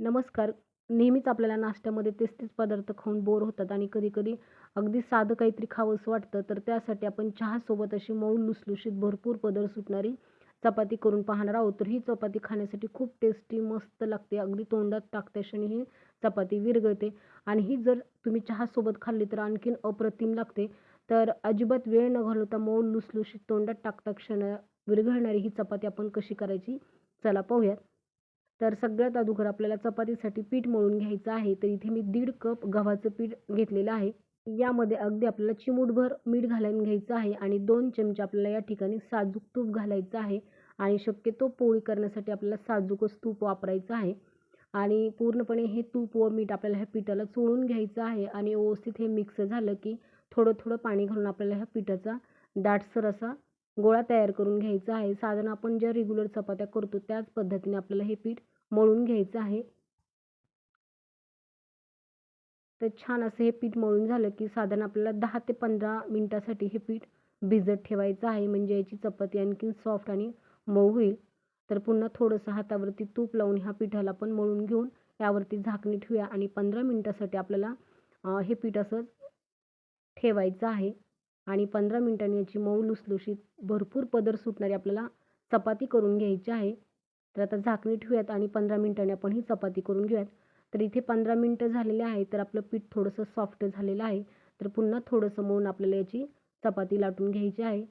नमस्कार. नेहमीच आपल्याला नाश्त्यामध्ये तेच तेच पदार्थ खाऊन बोर होतात आणि कधीकधी अगदी साधं काहीतरी खावंसं वाटतं तर त्यासाठी आपण चहासोबत अशी मऊ लुसलुशीत भरपूर पदर सुटणारी चपाती करून पाहणार आहोत. तर ही चपाती खाण्यासाठी खूप टेस्टी मस्त लागते. अगदी तोंडात टाकत्या क्षणी ही चपाती विरघळते. आणि ही जर तुम्ही चहासोबत खाल्ली तर आणखीन अप्रतिम लागते. तर अजिबात वेळ न घालवता मऊ लुसलुशीत तोंडात टाकता क्षण विरघळणारी ही चपाती आपण कशी करायची? चला पाहूयात. तर सगळ्यात अगोदर आपल्याला चपातीसाठी पीठ मळून घ्यायचं आहे. तर इथे मी दीड कप गव्हाचं पीठ घेतलेलं आहे. यामध्ये अगदी आपल्याला चिमूटभर मीठ घालून घ्यायचं आहे आणि दोन चमचे आपल्याला या ठिकाणी साजूक तूप घालायचं आहे. आणि शक्यतो पोळी करण्यासाठी आपल्याला साजूकच तूप वापरायचं आहे. आणि पूर्णपणे हे तूप व मीठ आपल्याला ह्या पिठाला चोळून घ्यायचं आहे. आणि व्यवस्थित हे मिक्स झालं की थोडं थोडं पाणी घालून आपल्याला ह्या पिठाचा दाटसर असा गोळा तयार करून घ्यायचा आहे. साधारण आपण ज्या रेग्युलर चपात्या करतो त्याच पद्धतीने आपल्याला हे पीठ मळून घ्यायचं आहे. तर छान असं हे पीठ मळून झालं की साधारण आपल्याला दहा ते पंधरा मिनटासाठी हे पीठ भिजत ठेवायचं आहे. म्हणजे याची चपाती आणखीन सॉफ्ट आणि मऊ होईल. तर पुन्हा थोडंसं हातावरती तूप लावून ह्या पिठाला पण मळून घेऊन यावरती झाकणी ठेवूया आणि पंधरा मिनटासाठी आपल्याला हे पीठ असं ठेवायचं आहे. आणि पंधरा मिनटांनी याची मऊ लुसलुशीत भरपूर पदर सुटणारी आपल्याला चपाती करून घ्यायची आहे. तर आता झाकणी ठेवूयात आणि पंधरा मिनिटांनी आपण ही चपाती करून घेऊयात. तर इथे पंधरा मिनटं झालेले आहे तर आपलं पीठ थोडंसं सॉफ्ट झालेलं आहे. तर पुन्हा थोडंसं मळून आपल्याला याची चपाती लाटून घ्यायची आहे.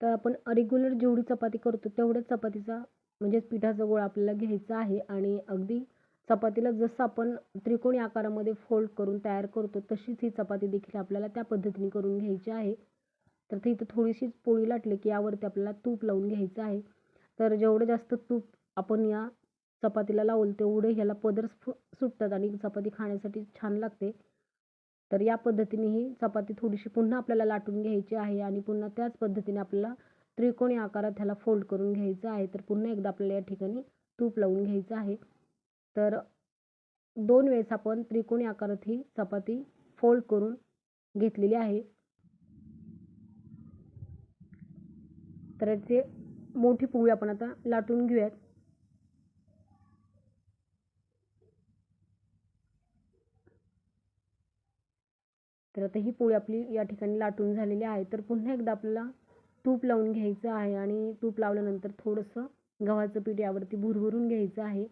तर आपण रेग्युलर जेवढी चपाती करतो तेवढ्याच चपातीचा म्हणजेच पिठाचा गोळा आपल्याला घ्यायचा आहे. आणि अगदी चपातीला जसं आपण त्रिकोणी आकारामध्ये फोल्ड करून तयार करतो तशीच ही चपाती देखील आपल्याला त्या पद्धतीने करून घ्यायची आहे. तर ते इथं थोडीशीच पोळी लाटली की यावरती आपल्याला तूप लावून घ्यायचं आहे. तर जेवढं जास्त तूप आपण या चपातीला लावू तेवढे ह्याला पदर सुटतात आणि चपाती खाण्यासाठी छान लागते. तर या पद्धतीने ही चपाती थोडीशी पुन्हा आपल्याला लाटून घ्यायची आहे आणि पुन्हा त्याच पद्धतीने आपल्याला त्रिकोणी आकारात ह्याला फोल्ड करून घ्यायचं आहे. तर पुन्हा एकदा आपल्याला या ठिकाणी तूप लावून घ्यायचं आहे. तर दोन वेळेस आपण त्रिकोणी आकारात ही चपाती फोल्ड करून घेतलेली आहे. तर ते मोठी पोळी आपण आता लाटून घेऊयात. तर आता ही पोळी आपली या ठिकाणी लाटून झालेली आहे. तर पुन्हा एकदा आपल्याला तूप लावून घ्यायचं आहे आणि तूप लावल्यानंतर थोडंसं गव्हाचं पीठ यावरती भुरभुरून घ्यायचं आहे.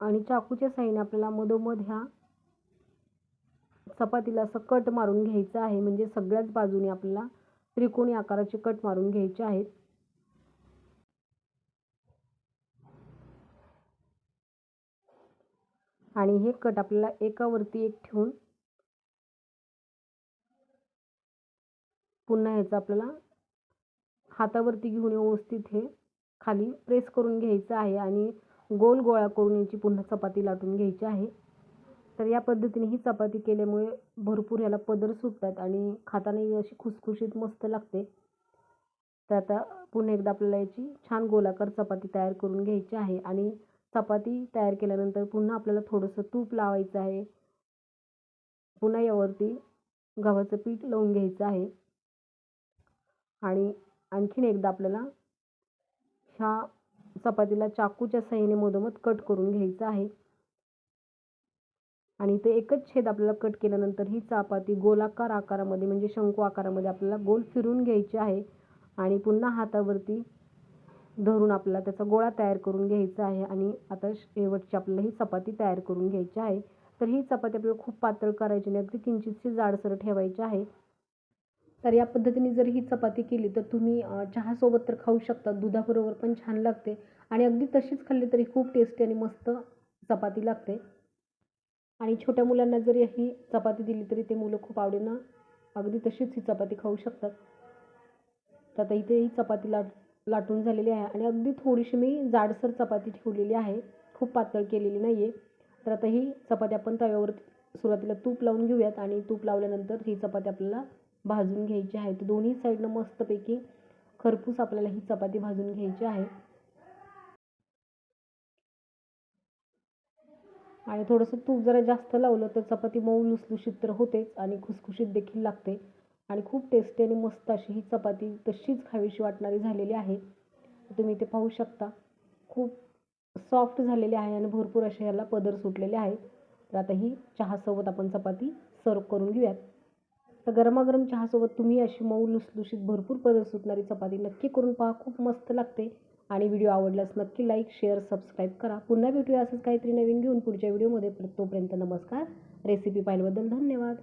आणि चाकूच्या साईने आपल्याला मधोमध ह्या चपातीला असं कट मारून घ्यायचं आहे. म्हणजे सगळ्याच बाजूने आपल्याला त्रिकोणी आकाराचे कट मारून घ्यायचे आहेत. आणि हे कट आपल्याला एकावरती एक ठेवून पुन्हा ह्याचं आपल्याला हातावरती घेऊन व्यवस्थित हे खाली प्रेस करून घ्यायचं आहे. आणि गोल गोळा करून याची पुन्हा चपाती लाटून घ्यायची आहे. तर या पद्धतीने ही चपाती केल्यामुळे भरपूर याला पदर सुटतात आणि खाताना अशी खुसखुशीत मस्त लागते. तर आता पुन्हा एकदा आपल्याला याची छान गोलाकार चपाती तयार करून घ्यायची आहे आणि चपाती तयार केल्यानंतर पुन्हा आपल्याला थोडंसं तूप लावायचं आहे. पुन्हा यावरती गव्हाचं पीठ लावून घ्यायचं आहे. आणि आणखीन एकदा आपल्याला ह्या चपातीला चाकूच्या सहाय्याने मधोमध कट करून घ्यायचं आहे. आणि ते एकच छेद आपल्याला कट केल्यानंतर ही चपाती गोलाकार आकारामध्ये म्हणजे शंकू आकारामध्ये आपल्याला गोल फिरून घ्यायची आहे आणि पुन्हा हातावरती धरून आपल्याला त्याचा गोळा तयार करून घ्यायचा आहे आणि आता शेवटची आपल्याला ही चपाती तयार करून घ्यायची आहे. तर ही चपाती आपल्याला खूप पातळ करायची नाही अगदी किंचितशी जाडसर ठेवायची आहे. तर या पद्धतीने जर ही चपाती केली तर तुम्ही चहासोबत तर खाऊ शकता दुधाबरोबर पण छान लागते आणि अगदी तशीच खाल्ली तरी खूप टेस्टी आणि मस्त चपाती लागते. आणि छोट्या मुलांना जरी ही चपाती दिली तरी ते मुलं खूप आवडीनं अगदी तशीच ही चपाती खाऊ शकतात. तर आता इथे ही चपाती लाट लाटून झालेली आहे आणि अगदी थोडीशी मी जाडसर चपाती ठेवलेली आहे. खूप पातळ केलेली नाही आहे तर आता ही चपाती आपण तव्यावर सुरुवातीला तूप लावून घेऊयात आणि तूप लावल्यानंतर ही चपाती आपल्याला भाजून घ्यायची आहे. तर दोन्ही साईडनं मस्तपैकी खरपूस आपल्याला ही चपाती भाजून घ्यायची आहे. आणि थोडंसं तूप जरा जास्त लावलं तर चपाती मऊ लुसलुशीत तर होतेच आणि खुसखुशीत देखील लागते. आणि खूप टेस्टी आणि मस्त अशी ही चपाती तशीच खावीशी वाटणारी झालेली आहे. तुम्ही ते पाहू शकता. खूप सॉफ्ट झालेले आहे आणि भरपूर असे ह्याला पदर सुटलेले आहेत. तर आता ही चहासोबत आपण चपाती सर्व करून घेऊयात. तर गरमागरम चहासोबत तुम्ही अशी मऊ लुसलुशीत भरपूर पदर सुटणारी चपाती नक्की करून पहा. खूप मस्त लागते. आणि व्हिडिओ आवडल्यास नक्की लाईक शेअर सबस्क्राईब करा. पुन्हा भेटूया असंच काहीतरी नवीन घेऊन पुढच्या व्हिडिओमध्ये. तोपर्यंत नमस्कार. रेसिपी पाहिल्याबद्दल धन्यवाद.